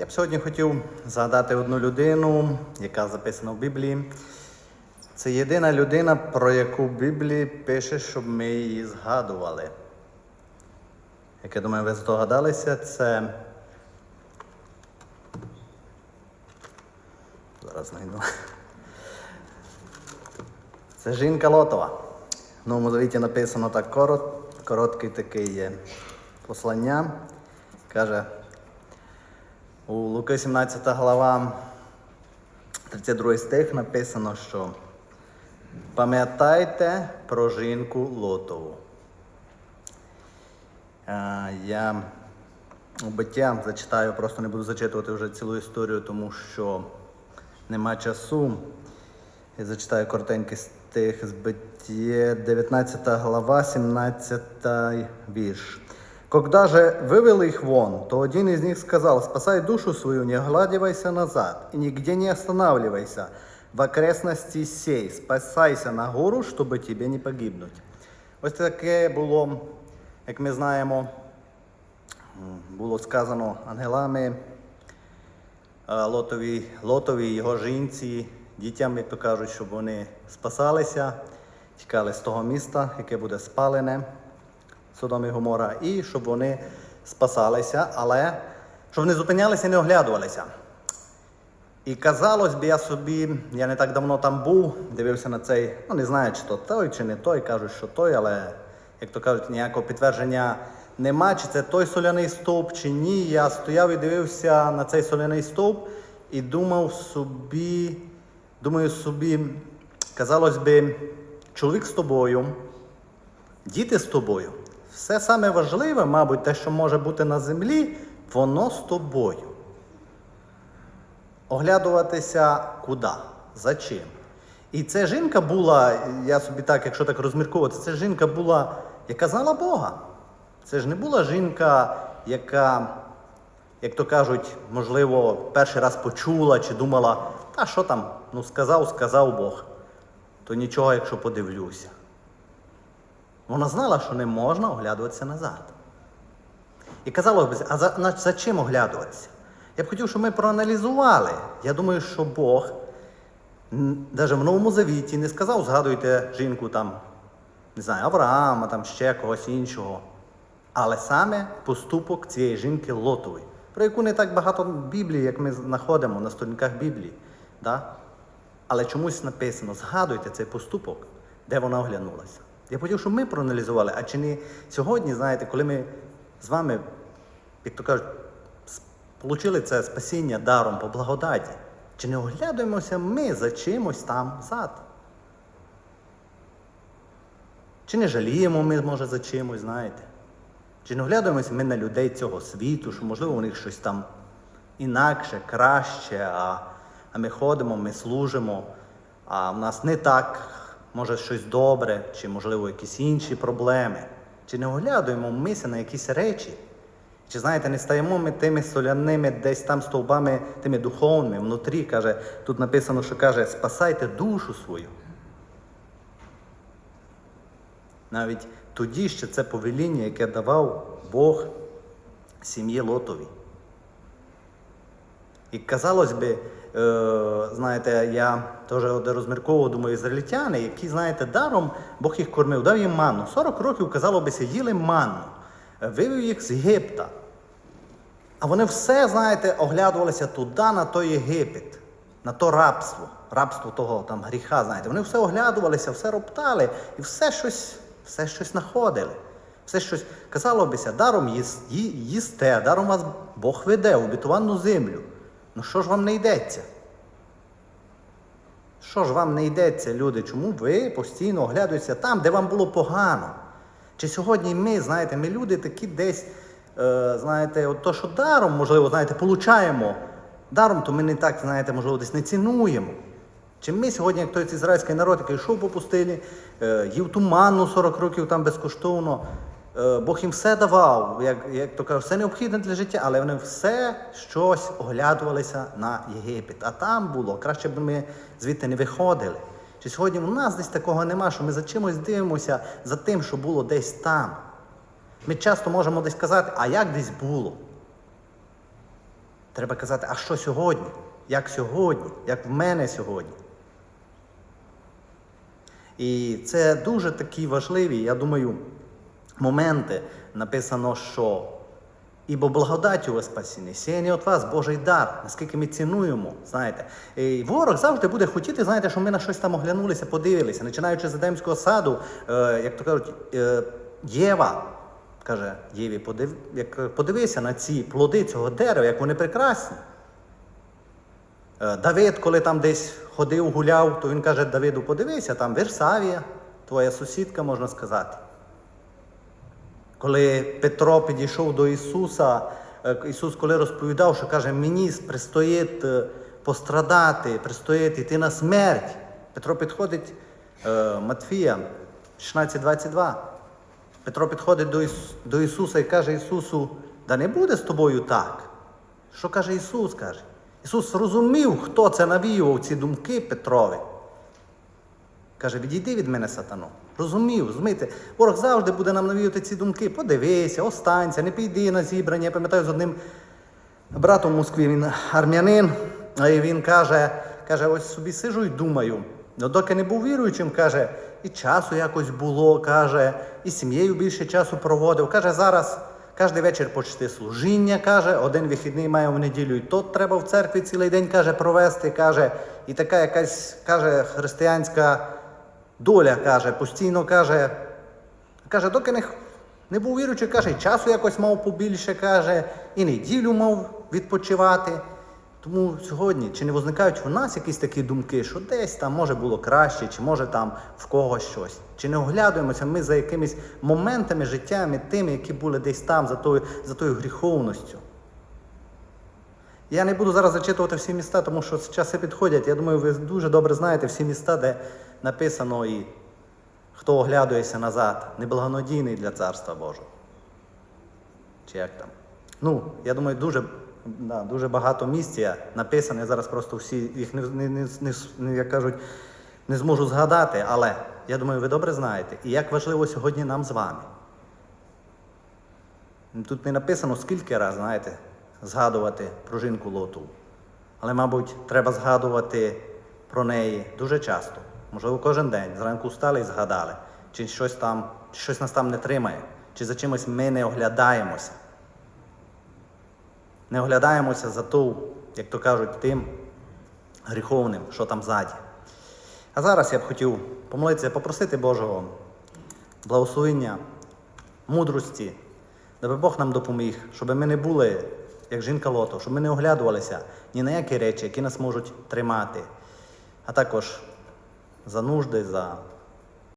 Я б сьогодні хотів згадати одну людину, яка записана в Біблії. Це єдина людина, про яку в Біблії пише, щоб ми її згадували. Як я думаю, ви здогадалися, це. Зараз знайду. Це жінка Лотова. В Новому Завіті написано так корот, короткий є послання. Каже, у Луки 17 глава, 32 стих написано, що пам'ятайте про жінку Лотову. Е, Я биття зачитаю, просто не буду зачитувати вже цілу історію, тому що нема часу. Я зачитаю коротенький стих з Бытие, 19 глава, 17 вірш. Когда же вывел их вон, то один из них сказал, спасай душу свою, не оглядывайся назад и нигде не останавливайся в окрестности сей, спасайся на гору, чтобы тебе не погибнуть. Ось таке було, як ми знаємо, м, було сказано ангелами е, Лотові, Лотові, його жінці, дітям, як то кажуть, щоб вони спасалися, тікали з того міста, яке буде спалене, Содом і Гомора, і щоб вони спасалися, але щоб не зупинялися і не оглядувалися. І казалось би, я собі, я не так давно там був, дивився на цей, ну не знаю, чи то той, чи не той, кажуть, що той, але, як то кажуть, ніякого підтвердження нема, чи це той соляний стовп, чи ні. Я стояв і дивився на цей соляний стовп і думав собі, думаю собі, казалось би, чоловік з тобою, діти з тобою. Все саме важливе, мабуть, те, що може бути на землі, воно з тобою. Оглядуватися куди? За чим? І ця жінка була, я собі так, якщо так розмірковувати, це жінка була, яка знала Бога. Це ж не була жінка, яка, як то кажуть, можливо, перший раз почула чи думала, та що там, ну сказав, сказав Бог, то нічого, якщо подивлюся. Вона знала, що не можна оглядуватися назад. І казала б, а за, за чим оглядуватися? Я б хотів, щоб ми проаналізували. Я думаю, що Бог навіть в Новому Завіті не сказав, згадуйте жінку там, не знаю, Авраама, там ще когось іншого. Але саме поступок цієї жінки Лотової, про яку не так багато Біблії, як ми знаходимо на сторінках Біблії. Да? Але чомусь написано, згадуйте цей поступок, де вона оглянулася. Я хотів, щоб ми проаналізували, а чи не сьогодні, знаєте, коли ми з вами, як то кажуть, отримали це спасіння даром по благодаті, чи не оглядуємося ми за чимось там зад? Чи не жаліємо ми, може, за чимось, знаєте? Чи не оглядуємося ми на людей цього світу, що, можливо, у них щось там інакше, краще, а, а ми ходимо, ми служимо, а в нас не так, може, щось добре, чи, можливо, якісь інші проблеми. Чи не оглядуємо мися на якісь речі? Чи знаєте, не стаємо ми тими соляними десь там стовбами, тими духовними, внутрі, каже, тут написано, що каже, спасайте душу свою. Навіть тоді ще це повеління, яке давав Бог сім'ї Лотові. І казалось би, знаєте, я теж розмірковував, думаю, ізраїльтяни, які, знаєте, даром Бог їх кормив, дав їм манну. 40 років, казало би, їли манну, е, вивів їх з Єгипта. А вони все, знаєте, оглядувалися туди, на той Єгипет, на то рабство, рабство того там гріха, знаєте. Вони все оглядувалися, все роптали і все щось, все щось знаходили. Все щось, казало бися, даром їсте, даром вас Бог веде в обітовану землю. Ну що ж вам не йдеться? Що ж вам не йдеться, люди? Чому ви постійно оглядуєтеся там, де вам було погано? Чи сьогодні ми, знаєте, ми люди такі десь, е, знаєте, от то, що даром, можливо, знаєте, получаємо. Даром, то ми не так, знаєте, можливо, десь не цінуємо. Чи ми сьогодні, як той ізраїльський народ, який йшов по пустелі, е, їв туманну 40 років там безкоштовно, Бог їм все давав, як, як то кажуть, все необхідне для життя, але вони все щось оглядувалися на Єгипет. А там було, краще б ми звідти не виходили. Чи сьогодні в нас десь такого нема, що ми за чимось дивимося за тим, що було десь там. Ми часто можемо десь казати, а як десь було? Треба казати, а що сьогодні? Як сьогодні? Як в мене сьогодні? І це дуже такі важливі, я думаю, моменти. Написано, що ібо благодаттю ви спасені, сіяні від вас Божий дар, наскільки ми цінуємо, знаєте. І ворог завжди буде хотіти, знаєте, що ми на щось там оглянулися, подивилися. Починаючи з Едемського саду, е, як то кажуть, е, Єва каже Єві, подив, як, подивися на ці плоди цього дерева, як вони прекрасні. Е, Давид, коли там десь ходив, гуляв, то він каже Давиду, подивися, там Версавія, твоя сусідка, можна сказати. Коли Петро підійшов до Ісуса, е, Ісус коли розповідав, що каже, мені пристоїть е, пострадати, пристоїть йти на смерть. Петро підходить е, Матфія 16.22. Петро підходить до, Ісу, до Ісуса і каже Ісусу, да не буде з тобою так. Що каже Ісус? каже? Ісус розумів, хто це навіював ці думки Петрові. Каже, відійди від мене, сатано. Розумів, розумієте, ворог завжди буде нам навіювати ці думки. Подивися, останься, не піди на зібрання. Я пам'ятаю з одним братом в Москві, він армянин, і він каже, каже, ось собі сижу і думаю. Ну, доки не був віруючим, каже, і часу якось було, каже, і сім'єю більше часу проводив. Каже, зараз кожен вечір почти служіння, каже, один вихідний має в неділю, і то треба в церкві цілий день каже, провести, каже, і така якась каже, християнська доля каже, постійно каже, каже, доки не, не був віруючий, каже, часу якось мав побільше, каже, і неділю мав відпочивати. Тому сьогодні чи не возникають в нас якісь такі думки, що десь там може було краще, чи може там в когось щось? Чи не оглядуємося ми за якимись моментами, життями, тими, які були десь там, за тою, за тою гріховністю? Я не буду зараз зачитувати всі міста, тому що часи підходять. Я думаю, ви дуже добре знаєте всі міста, де написано і хто оглядується назад, неблагонадійний для Царства Божого. Чи як там? Ну, я думаю, дуже, да, дуже багато місць є написано. Я зараз просто всі їх не, не, не, не, як кажуть, не зможу згадати, але я думаю, ви добре знаєте. І як важливо сьогодні нам з вами. Тут не написано скільки раз, знаєте, згадувати про жінку Лоту. Але, мабуть, треба згадувати про неї дуже часто. Можливо, кожен день. Зранку встали і згадали, чи щось там, щось нас там не тримає, чи за чимось ми не оглядаємося. Не оглядаємося за ту, як то кажуть, тим гріховним, що там ззаді. А зараз я б хотів помолитися, попросити Божого благословення, мудрості, аби Бог нам допоміг, щоб ми не були, як жінка Лото, щоб ми не оглядувалися ні на які речі, які нас можуть тримати, а також за нужди, за